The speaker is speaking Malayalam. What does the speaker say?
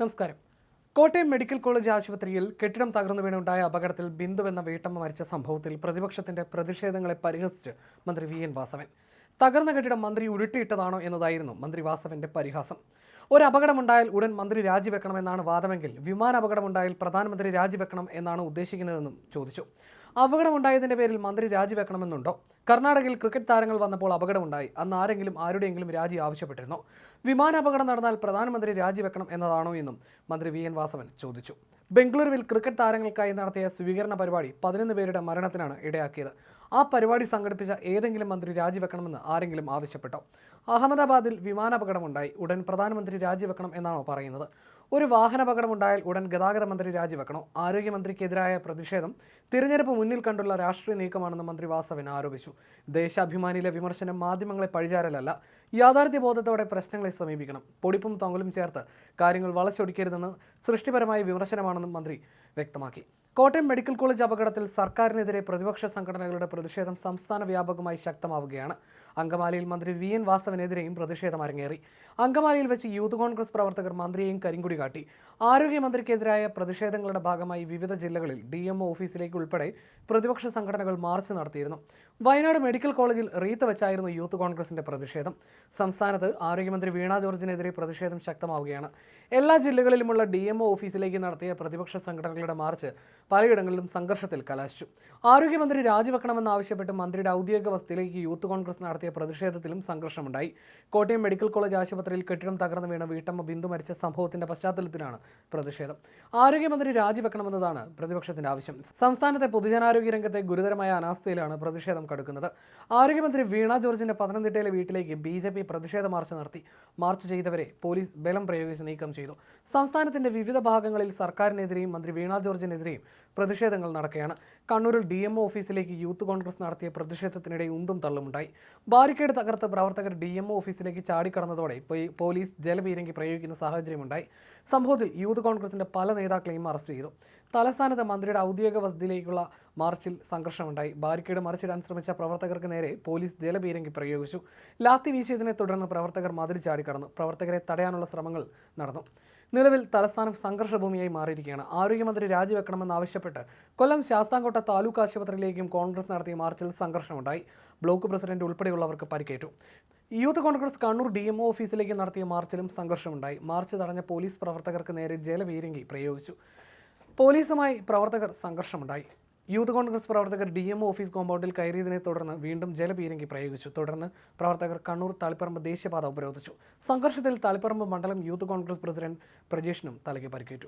നമസ്കാരം. കോട്ടയം മെഡിക്കൽ കോളേജ് ആശുപത്രിയിൽ കെട്ടിടം തകർന്നു വീണുണ്ടായ അപകടത്തിൽ ബിന്ദു എന്ന വീട്ടമ്മ മരിച്ച സംഭവത്തിൽ പ്രതിപക്ഷത്തിന്റെ പ്രതിഷേധങ്ങളെ പരിഹസിച്ച് മന്ത്രി വി എൻ വാസവൻ. തകർന്ന കെട്ടിടം മന്ത്രി ഉരുട്ടിയിട്ടതാണോ എന്നതായിരുന്നു മന്ത്രി വാസവന്റെ പരിഹാസം. ഒരു അപകടമുണ്ടായാൽ ഉടൻ മന്ത്രി രാജിവെക്കണമെന്നാണ് വാദമെങ്കിൽ വിമാന അപകടമുണ്ടായാൽ പ്രധാനമന്ത്രി രാജിവെക്കണം എന്നാണ് ഉദ്ദേശിക്കുന്നതെന്നും ചോദിച്ചു. അപകടമുണ്ടായതിന്റെ പേരിൽ മന്ത്രി രാജിവെക്കണമെന്നുണ്ടോ? കർണാടകയിൽ ക്രിക്കറ്റ് താരങ്ങൾ വന്നപ്പോൾ അപകടമുണ്ടായി. അന്ന് ആരെങ്കിലും ആരുടെയെങ്കിലും രാജി ആവശ്യപ്പെട്ടിരുന്നോ? വിമാന അപകടം നടന്നാൽ പ്രധാനമന്ത്രി രാജിവെക്കണം എന്നതാണോ എന്നും മന്ത്രി വി. എൻ. വാസവൻ ചോദിച്ചു. ബംഗളൂരുവിൽ ക്രിക്കറ്റ് താരങ്ങൾക്കായി നടത്തിയ സ്വീകരണ പരിപാടി പതിനൊന്ന് പേരുടെ മരണത്തിനാണ് ഇടയാക്കിയത്. ആ പരിപാടി സംഘടിപ്പിച്ച ഏതെങ്കിലും മന്ത്രി രാജിവെക്കണമെന്ന് ആരെങ്കിലും ആവശ്യപ്പെട്ടോ? അഹമ്മദാബാദിൽ വിമാനാപകടമുണ്ടായി ഉടൻ പ്രധാനമന്ത്രി രാജിവെക്കണം എന്നാണോ പറയുന്നത്? ഒരു വാഹനാപകടമുണ്ടായാൽ ഉടൻ ഗതാഗത മന്ത്രി രാജിവെക്കണോ. ആരോഗ്യമന്ത്രിക്കെതിരായ പ്രതിഷേധം തിരഞ്ഞെടുപ്പ് മുന്നിൽ കണ്ടുള്ള രാഷ്ട്രീയ നീക്കമാണെന്ന് മന്ത്രി വാസവൻ ആരോപിച്ചു. ദേശാഭിമാനിയിലെ വിമർശനം മാധ്യമങ്ങളെ പഴിചാരലല്ല. യാഥാർത്ഥ്യബോധത്തോടെ പ്രശ്നങ്ങളെ സമീപിക്കണം. പൊടിപ്പും തൊങ്ങലും ചേർത്ത് കാര്യങ്ങൾ വളച്ചൊടിക്കരുതെന്ന് സൃഷ്ടിപരമായ വിമർശനമാണെന്നും മന്ത്രി വ്യക്തമാക്കി. കോട്ടയം മെഡിക്കൽ കോളേജ് അപകടത്തിൽ സർക്കാരിനെതിരെ പ്രതിപക്ഷ സംഘടനകളുടെ പ്രതിഷേധം സംസ്ഥാന വ്യാപകമായി ശക്തമാവുകയാണ്. അങ്കമാലിയിൽ മന്ത്രി വി. എൻ. വാസവനെതിരെയും പ്രതിഷേധം അരങ്ങേറി. അങ്കമാലിയിൽ വെച്ച് യൂത്ത് കോൺഗ്രസ് പ്രവർത്തകർ മന്ത്രിയെയും കരിങ്കുടി കാട്ടി ആരോഗ്യമന്ത്രിക്കെതിരായ പ്രതിഷേധങ്ങളുടെ ഭാഗമായി വിവിധ ജില്ലകളിൽ ഡി എം ഓഫീസിലേക്ക് ഉൾപ്പെടെ പ്രതിപക്ഷ സംഘടനകൾ മാർച്ച് നടത്തിയിരുന്നു. വയനാട് മെഡിക്കൽ കോളേജിൽ റീത്ത് വെച്ചായിരുന്നു യൂത്ത് കോൺഗ്രസിന്റെ പ്രതിഷേധം. സംസ്ഥാനത്ത് ആരോഗ്യമന്ത്രി വീണ ജോർജിനെതിരെ പ്രതിഷേധം ശക്തമാവുകയാണ്. എല്ലാ ജില്ലകളിലുമുള്ള ഡി എം ഓഫീസിലേക്ക് നടത്തിയ പ്രതിപക്ഷ സംഘടനകളുടെ മാർച്ച് പലയിടങ്ങളിലും സംഘർഷത്തിൽ കലാശിച്ചു. ആരോഗ്യമന്ത്രി രാജിവെക്കണമെന്നാവശ്യപ്പെട്ട് മന്ത്രിയുടെ ഔദ്യോഗിക വസതിയിലേക്ക് യൂത്ത് കോൺഗ്രസ് നടത്തിയ പ്രതിഷേധത്തിലും സംഘർഷമുണ്ടായി. കോട്ടയം മെഡിക്കൽ കോളേജ് ആശുപത്രിയിൽ കെട്ടിടം തകർന്നു വീണ വീട്ടമ്മ ബിന്ദു മരിച്ച സംഭവത്തിന്റെ പശ്ചാത്തലത്തിലാണ് പ്രതിഷേധം. ആരോഗ്യമന്ത്രി രാജിവെക്കണമെന്നതാണ് പ്രതിപക്ഷത്തിന്റെ ആവശ്യം. സംസ്ഥാനത്തെ പൊതുജനാരോഗ്യ രംഗത്തെ ഗുരുതരമായ അനാസ്ഥയിലാണ് പ്രതിഷേധം കടുക്കുന്നത്. ആരോഗ്യമന്ത്രി വീണ ജോർജിന്റെ പത്തനംതിട്ടയിലെ വീട്ടിലേക്ക് ബി ജെ പി പ്രതിഷേധ മാർച്ച് നടത്തി. മാർച്ച് ചെയ്തവരെ പോലീസ് ബലം പ്രയോഗിച്ച് നീക്കം ചെയ്തു. സംസ്ഥാനത്തിന്റെ വിവിധ ഭാഗങ്ങളിൽ സർക്കാരിനെതിരെയും മന്ത്രി വീണ ജോർജിനെതിരെയും പ്രതിഷേധങ്ങൾ നടക്കുകയാണ്. കണ്ണൂരിൽ ഡി എം ഓഫീസിലേക്ക് യൂത്ത് കോൺഗ്രസ് നടത്തിയ പ്രതിഷേധത്തിനിടെ ഉന്തും തള്ളുമുണ്ടായി. ബാരിക്കേഡ് തകർത്ത് പ്രവർത്തകർ ഡി എം ഓഫീസിലേക്ക് ചാടിക്കടന്നതോടെ പോലീസ് ജലപീരങ്കി പ്രയോഗിക്കുന്ന സാഹചര്യമുണ്ടായി. സംഭവത്തിൽ യൂത്ത് കോൺഗ്രസിന്റെ പല നേതാക്കളെയും അറസ്റ്റ് ചെയ്തു. തലസ്ഥാനത്ത് മന്ത്രിയുടെ ഔദ്യോഗിക വസതിയിലേക്കുള്ള മാർച്ചിൽ സംഘർഷമുണ്ടായി. ബാരിക്കേഡ് മറിച്ചിടാൻ ശ്രമിച്ച പ്രവർത്തകർക്ക് നേരെ പോലീസ് ജലപീരങ്കി പ്രയോഗിച്ചു. ലാത്തി വീശിയതിനെ തുടർന്ന് പ്രവർത്തകർ മതിൽ ചാടിക്കടന്നു. പ്രവർത്തകരെ തടയാനുള്ള ശ്രമങ്ങൾ നടന്നു. നിലവിൽ തലസ്ഥാനം സംഘർഷഭൂമിയായി മാറിയിരിക്കുകയാണ്. ആരോഗ്യമന്ത്രി രാജിവെക്കണമെന്നാവശ്യപ്പെട്ട് കൊല്ലം ശാസ്താംകോട്ട താലൂക്ക് ആശുപത്രിയിലേക്കും കോൺഗ്രസ് നടത്തിയ മാർച്ചിൽ സംഘർഷമുണ്ടായി. ബ്ലോക്ക് പ്രസിഡന്റ് ഉൾപ്പെടെയുള്ളവർക്ക് പരിക്കേറ്റു. Youth Congress Kannur D M ഓഫീസിലേക്ക് നടത്തിയ മാർച്ചിലും സംഘർഷമുണ്ടായി. മാർച്ച് തടഞ്ഞ പോലീസ് പ്രവർത്തകർക്ക് നേരെ ജലവീരങ്കി പ്രയോഗിച്ചു. പോലീസുമായി പ്രവർത്തകർ സംഘർഷമുണ്ടായി. യൂത്ത് കോൺഗ്രസ് പ്രവർത്തകർ ഡി എം ഓഫീസ് കോമ്പൗണ്ടിൽ കയറിയതിനെ തുടർന്ന് വീണ്ടും ജലപീരങ്കി പ്രയോഗിച്ചു. തുടർന്ന് പ്രവർത്തകർ കണ്ണൂർ തളിപ്പറമ്പ് ദേശീയപാത ഉപരോധിച്ചു. സംഘർഷത്തിൽ തളിപ്പറമ്പ് മണ്ഡലം യൂത്ത് കോൺഗ്രസ് പ്രസിഡന്റ് പ്രജേഷിനും തലയ്ക്ക് പരിക്കേറ്റു.